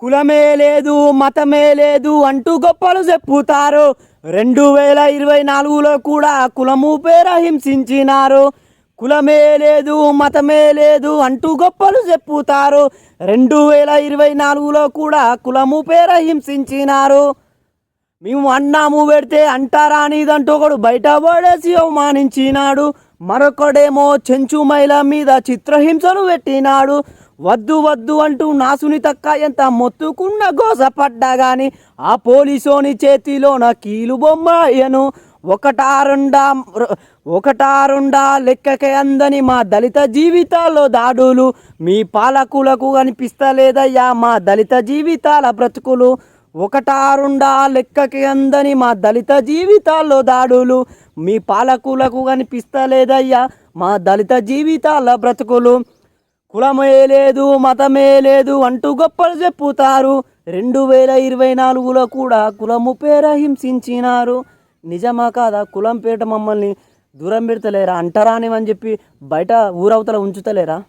కులమే లేదు మతమే లేదు అంటూ గొప్పలు చెప్పుతారు. రెండు వేల ఇరవై నాలుగులో కూడా కులము పేర హింసించినారు. కులమే లేదు మతమే లేదు అంటూ గొప్పలు చెప్పుతారు. రెండు వేల ఇరవై నాలుగులో కూడా కులము పేర హింసించినారు. మేము అన్నాము పెడితే అంటారా అనేదంటూ ఒకడు బయట పడేసి అవమానించినాడు. మరొకడేమో చెంచు మైల మీద చిత్రహింసను పెట్టినాడు. వద్దు వద్దు అంటూ నాసుని తక్క ఎంత మొత్తుకున్న గోసపడ్డా గాని ఆ పోలీసోని నా కీలు బొమ్మ అయ్యను ఒకటారుండా లెక్కకే అందని మా దళిత జీవితాల్లో దాడులు. మీ పాలకులకు కనిపిస్తలేదయ్యా మా దళిత జీవితాల బ్రతుకులు. ఒకటారుండా లెక్కకి అందని మా దళిత జీవితాల్లో దాడులు మీ పాలకులకు కనిపిస్తలేదయ్యా మా దళిత జీవితాల బ్రతుకులు. కులమే లేదు మతమే లేదు అంటూ గొప్పలు చెప్పుతారు. రెండు వేల ఇరవై నాలుగులో కూడా కులము పేర హింసించినారు. నిజమా కాదా? కులం పేట మమ్మల్ని దూరం పెడతలేరా? అంటరానివని చెప్పి బయట ఊరవతల ఉంచుతలేరా?